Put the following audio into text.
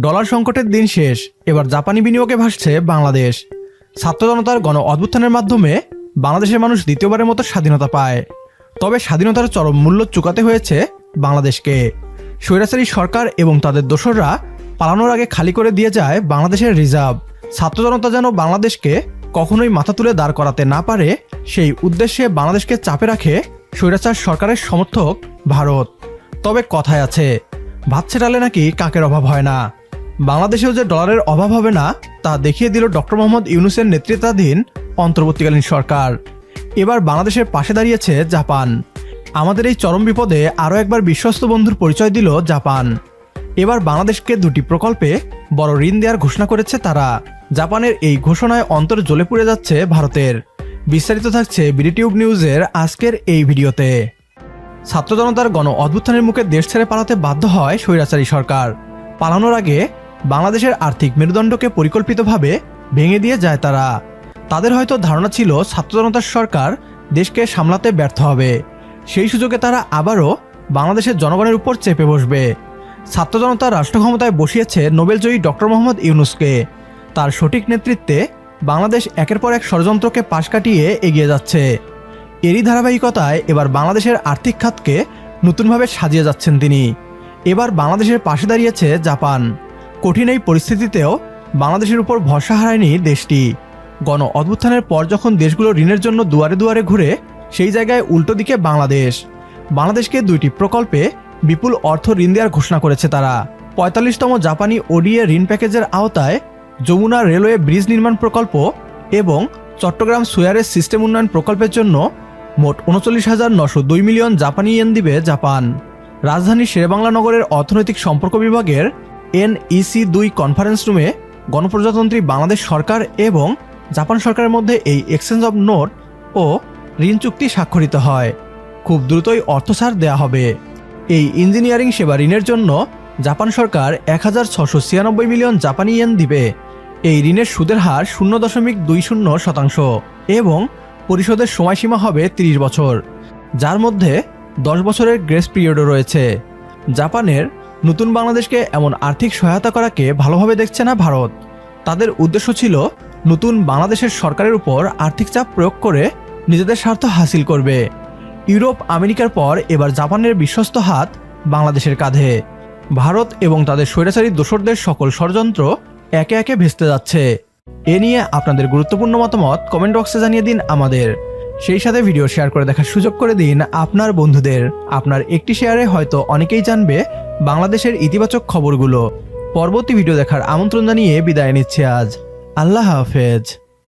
Dollar সংকটের দিন শেষ, এবার জাপানি বিনিয়োগে ভাসছে বাংলাদেশ। ছাত্র জনতার গণ অভ্যুত্থানের মাধ্যমে বাংলাদেশের মানুষ দ্বিতীয়বারের মতো স্বাধীনতা পায়। তবে স্বাধীনতার চরম মূল্য চুকাতে হয়েছে বাংলাদেশকে। স্বৈরাচারী সরকার এবং তাদের দোসররা পালানোর আগে খালি করে দিয়ে যায় বাংলাদেশের রিজার্ভ। ছাত্র জনতা যেন বাংলাদেশকে কখনোই মাথা তুলে দাঁড় করাতে না পারে, সেই উদ্দেশ্যে বাংলাদেশকে চাপে রাখে স্বৈরাচার সরকারের সমর্থক ভারত। তবে কথায় আছে, ভাত ছেটালে নাকি কাকের অভাব হয় না। বাংলাদেশেও যে ডলারের অভাব হবে না, তা দেখিয়ে দিল ডক্টর মোহাম্মদ ইউনুসের নেতৃত্বাধীন অন্তর্বর্তীকালীন সরকার। এবার বাংলাদেশের পাশে দাঁড়িয়েছে জাপান। আমাদের এই চরম বিপদে আরও একবার বিশ্বস্ত বন্ধুর পরিচয় দিল জাপান। এবার বাংলাদেশকে দুটি প্রকল্পে বড় ঋণ দেওয়ার ঘোষণা করেছে তারা। জাপানের এই ঘোষণায় অন্তর জ্বলে পুড়ে যাচ্ছে ভারতের। বিস্তারিত থাকছে বিডিটিউব নিউজের আজকের এই ভিডিওতে। ছাত্র জনতার গণ অভ্যুত্থানের মুখে দেশ ছেড়ে পালাতে বাধ্য হয় স্বৈরাচারী সরকার। পালানোর আগে বাংলাদেশের আর্থিক মেরুদণ্ডকে পরিকল্পিতভাবে ভেঙে দিয়ে যায় তারা। তাদের হয়তো ধারণা ছিল ছাত্র জনতার সরকার দেশকে সামলাতে ব্যর্থ হবে। সেই সুযোগে তারা আবারও বাংলাদেশের জনগণের উপর চেপে বসবে। ছাত্র জনতা রাষ্ট্র ক্ষমতায় বসিয়েছে নোবেলজয়ী ডক্টর মোহাম্মদ ইউনুসকে। তার সঠিক নেতৃত্বে বাংলাদেশ একের পর এক ষড়যন্ত্রকে পাশ কাটিয়ে এগিয়ে যাচ্ছে। এরই ধারাবাহিকতায় এবার বাংলাদেশের আর্থিক খাতকে নতুনভাবে সাজিয়ে যাচ্ছেন তিনি। এবার বাংলাদেশের পাশে দাঁড়িয়েছে জাপান। কঠিন এই পরিস্থিতিতেও বাংলাদেশের উপর ভরসা হারায়নি দেশটি। গণ অভ্যুত্থানের পর যখন দেশগুলো ঋণের জন্য দুয়ারে দুয়ারে ঘুরে, সেই জায়গায় উল্টো দিকে বাংলাদেশ। বাংলাদেশকে দুইটি প্রকল্পে বিপুল অর্থ ঋণ দেওয়ার ঘোষণা করেছে তারা। পঁয়তাল্লিশতম জাপানি ওডিএ ঋণ প্যাকেজের আওতায় যমুনা রেলওয়ে ব্রিজ নির্মাণ প্রকল্প এবং চট্টগ্রাম সুয়ারেজ সিস্টেম উন্নয়ন প্রকল্পের জন্য মোট উনচল্লিশ হাজার নশো দুই মিলিয়ন জাপানি ইয়েন দিবে জাপান। রাজধানী শেরেবাংলা নগরের অর্থনৈতিক সম্পর্ক বিভাগের এনইসি দুই কনফারেন্স রুমে গণপ্রজাতন্ত্রী বাংলাদেশ সরকার এবং জাপান সরকারের মধ্যে এই এক্সচেঞ্জ অব নোট ও ঋণ চুক্তি স্বাক্ষরিত হয়। খুব দ্রুতই অর্থ ছাড় দেওয়া হবে। এই ইঞ্জিনিয়ারিং সেবা ঋণের জন্য জাপান সরকার এক হাজার ছশো ছিয়ানব্বই মিলিয়ন জাপানি ইয়েন দিবে। এই ঋণের সুদের হার শূন্য দশমিক দুই শূন্য শতাংশ এবং পরিশোধের সময়সীমা হবে ৩০ বছর। যার মধ্যে দশ বছরের গ্রেস পিরিয়ডও রয়েছে। জাপানের নতুন বাংলাদেশকে এমন আর্থিক সহায়তা করাকে ভালোভাবে দেখছে না ভারত। তাদের উদ্দেশ্য ছিল নতুন বাংলাদেশের সরকারের উপর আর্থিক চাপ প্রয়োগ করে নিজেদের স্বার্থ হাসিল করবে। ইউরোপ, আমেরিকার পর এবার জাপানের বিশ্বস্ত হাত বাংলাদেশের কাঁধে। ভারত এবং তাদের স্বৈরাচারী দোসরদের সকল ষড়যন্ত্র একে একে ভেস্তে যাচ্ছে। এ নিয়ে আপনাদের গুরুত্বপূর্ণ মতামত কমেন্ট বক্সে জানিয়ে দিন আমাদের। সেই সাথে ভিডিও শেয়ার করে দেখার সুযোগ করে দিন আপনার বন্ধুদের। আপনার একটি শেয়ারে হয়তো অনেকেই জানবে বাংলাদেশের ইতিবাচক খবরগুলো। পরবর্তী ভিডিও দেখার আমন্ত্রণ জানিয়ে বিদায় নিচ্ছে আজ। আল্লাহ হাফেজ।